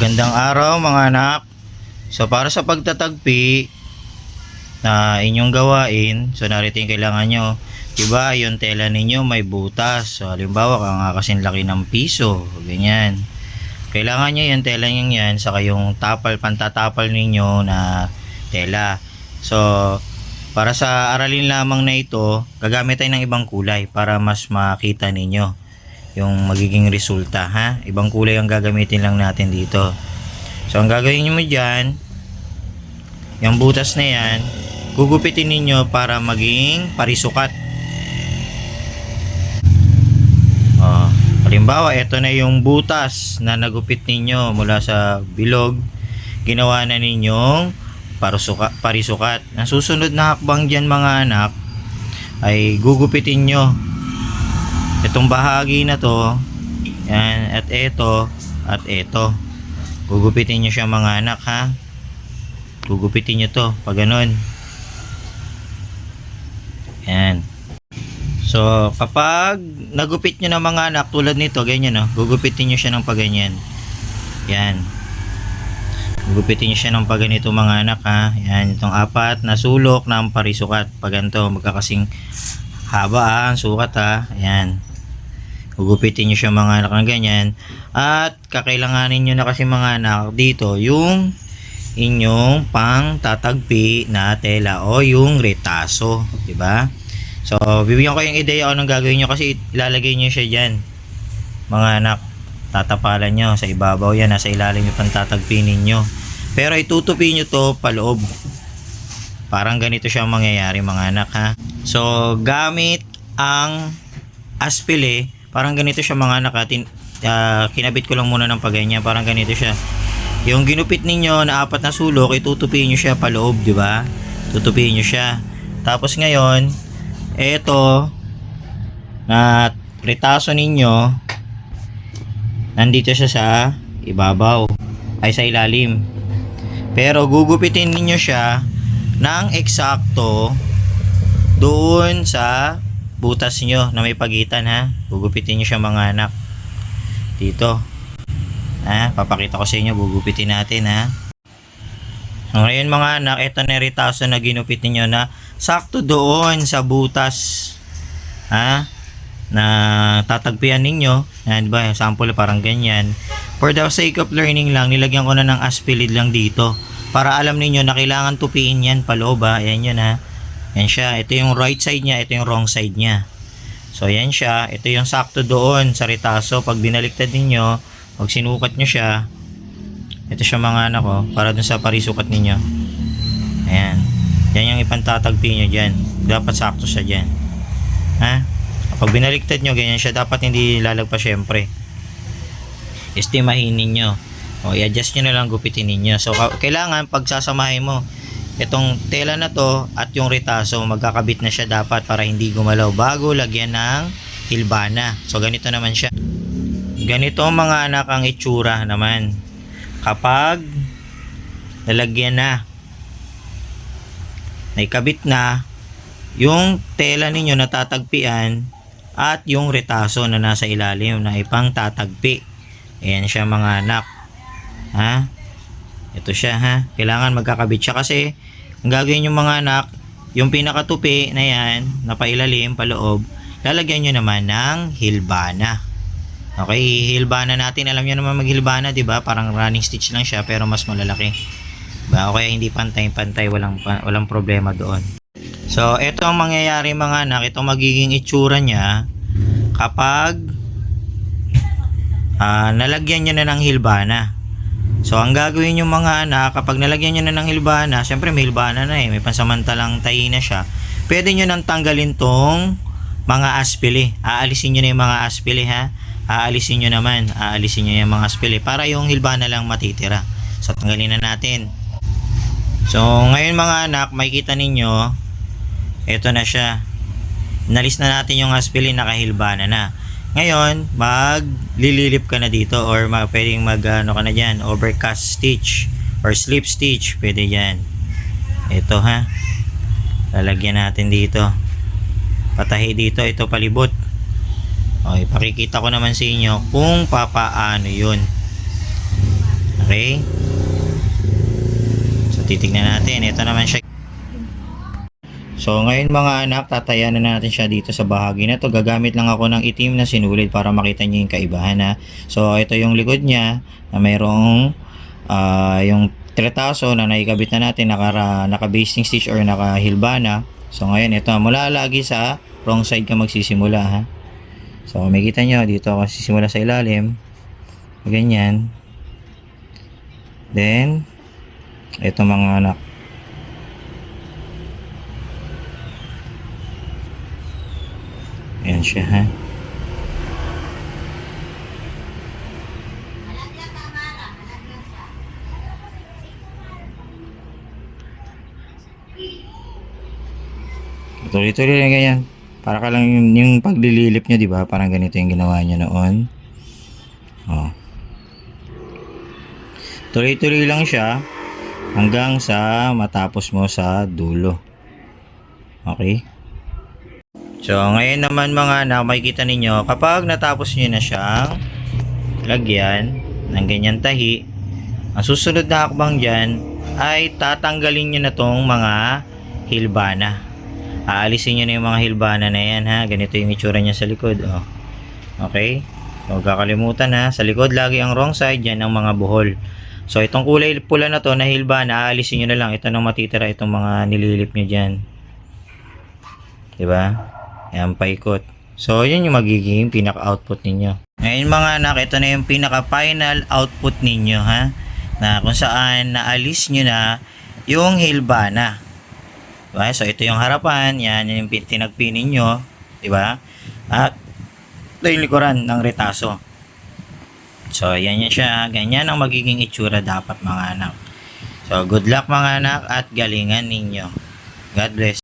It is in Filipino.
Magandang araw mga anak. So para sa pagtatagpi na inyong gawain, so narito yung kailangan nyo. Diba yung tela ninyo may butas. So halimbawa nga kasing laki ng piso, ganyan. Kailangan nyo yung tela nyo yan, saka yung tapal, pantatapal ninyo na tela. So para sa aralin lamang na ito, gagamit tayo ng ibang kulay para mas makita ninyo yung magiging resulta ha. Ibang kulay ang gagamitin lang natin dito. So ang gagawin niyo mo diyan, yung butas na yan, gugupitin ninyo para maging parisukat. Oh, halimbawa, ito na yung butas na nagupit ninyo mula sa bilog. Ginawa na ninyong parusuka, parisukat. Ang susunod na hakbang dyan mga anak ay gugupitin nyo itong bahagi na to yan at ito at ito gugupitin nyo siya mga anak ha? Gugupitin nyo to pag ganun. Yan. So kapag nagupit nyo ng mga anak tulad nito ganyan no? Gugupitin nyo siya ng pag ganyan yan. Gugupitin nyo siya ng pag ganito mga anak ha? Yan itong apat na sulok ng parisukat. Pag ganito magkakasing haba ha? Ang sukat ha? Yan Gugupitin nyo siya mga anak ng ganyan. At kakailanganin nyo na kasi mga anak dito yung inyong pang tatagpi na tela o yung retaso. ba? So, bibigyan ko yung ideya kung anong gagawin nyo kasi ilalagay nyo siya dyan. Mga anak, tatapalan nyo sa ibabaw yan. Nasa ilalim yung pantatagpi ninyo. Pero itutupi nyo to paloob. Parang ganito siya ang mangyayari mga anak ha. So, gamit ang aspile Parang ganito siya mga anak atin. Uh, kinabit ko lang muna ng paganya. Parang ganito siya. Yung ginupit ninyo na apat na sulok, itutupiin nyo siya paloob, di ba? Tutupiin nyo siya. Tapos ngayon, eto, na retaso ninyo, nandito siya sa ibabaw, ay sa ilalim. Pero gugupitin ninyo siya ng eksakto doon sa butas nyo na may pagitan ha. Gugupitin nyo siya mga anak. Dito. Ha, papakita ko sa inyo, gugupitin natin ha. Ngayon mga anak, ito na ritaso na ginupit niyo na sakto doon sa butas. Ha? Na tatagpian ninyo. Yan ba? Sample parang ganyan. For the sake of learning lang, nilagyan ko na ng aspilid lang dito. Para alam ninyo na kailangan tupiin yan paloob ha. Ayan yun ha. Yan siya. Ito yung right side niya, ito yung wrong side niya. So, yan siya. Ito yung sakto doon sa ritaso. Pag binaliktad ninyo, pag sinukat nyo siya, ito siya mga anak ko, para dun sa parisukat ninyo. Ayan. Yan yung ipantatagpi nyo dyan. Dapat sakto siya dyan. Ha? Pag binaliktad nyo, ganyan siya. Dapat hindi lalagpas syempre. Estimahin ninyo. O, i-adjust nyo na lang gupitin ninyo. So, ka- kailangan pagsasamahin mo, itong tela na to at yung retaso magkakabit na siya dapat para hindi gumalaw. Bago lagyan ng hilbana. So ganito naman siya. Ganito mga anak ang itsura naman. Kapag nalagyan na naikabit na yung tela ninyo natatagpian at yung retaso na nasa ilalim na ipang tatagpi. Ayan siya mga anak. Ha ito siya ha. Kailangan magkakabit siya kasi ang gagawin yung mga anak, yung pinakatupi na yan, na pailalim, paloob, lalagyan nyo naman ng hilbana. Okay, hilbana natin. Alam nyo naman maghilbana, di ba? Parang running stitch lang siya pero mas malalaki. Diba? Okay, hindi pantay-pantay, walang, walang problema doon. So, ito ang mangyayari mga anak. Ito magiging itsura niya kapag ah, nalagyan nyo na ng hilbana. So, ang gagawin yung mga anak, kapag nalagyan nyo na ng hilbana, syempre may hilbana na eh, may pansamantalang tahi na siya, pwede nyo nang tanggalin tong mga aspili. Aalisin nyo na yung mga aspili ha. Aalisin nyo naman, aalisin nyo yung mga aspili para yung hilbana lang matitira. So, tanggalin na natin. So, ngayon mga anak, makikita ninyo, ito na siya. Nalis na natin yung aspili, nakahilbana na. Ngayon, maglililip ka na dito or ma pwedeng mag ano ka na diyan, overcast stitch or slip stitch, pwede diyan. Ito ha. Lalagyan natin dito. Patahi dito, ito palibot. Okay, pakikita ko naman sa inyo kung papaano 'yun. Okay? So, titignan natin. Ito naman siya. So, ngayon mga anak, tatayan na natin siya dito sa bahagi na to. Gagamit lang ako ng itim na sinulid para makita niyo yung kaibahan ha. So, ito yung likod niya na mayroong ah, yung tretaso na naikabit na natin, naka, naka-basting stitch or naka-hilbana. So, ngayon ito, mula lagi sa wrong side ka magsisimula ha. So, makikita nyo, dito ako sisimula sa ilalim. Ganyan. Then, ito mga anak. Ayan siya ha. Tuloy-tuloy lang ganyan. Para ka lang yung, yung paglililip nyo, di ba? Parang ganito yung ginawa niya noon. Oh. Tuloy-tuloy lang siya hanggang sa matapos mo sa dulo. Okay? So, ngayon naman mga anak, makikita ninyo, kapag natapos nyo na siyang lagyan ng ganyan tahi, ang susunod na hakbang dyan ay tatanggalin nyo na tong mga hilbana. Aalisin nyo na yung mga hilbana na yan ha. Ganito yung itsura niya sa likod. Oh. Okay? Huwag kakalimutan ha. Sa likod lagi ang wrong side. Yan ang mga buhol. So, itong kulay pula na to na hilbana, aalisin nyo na lang. Ito nang matitira itong mga nililip nyo dyan. Diba? Ayan, paikot. So, yun yung magiging pinaka-output ninyo. Ngayon mga anak, ito na yung pinaka-final output ninyo, ha? Na kung saan naalis nyo na yung hilbana. Diba? So, ito yung harapan. Yan, yan yung pin- tinagpinin nyo. Diba? At ito yung likuran ng retaso. So, yan yan siya. Ganyan ang magiging itsura dapat mga anak. So, good luck mga anak at galingan ninyo. God bless.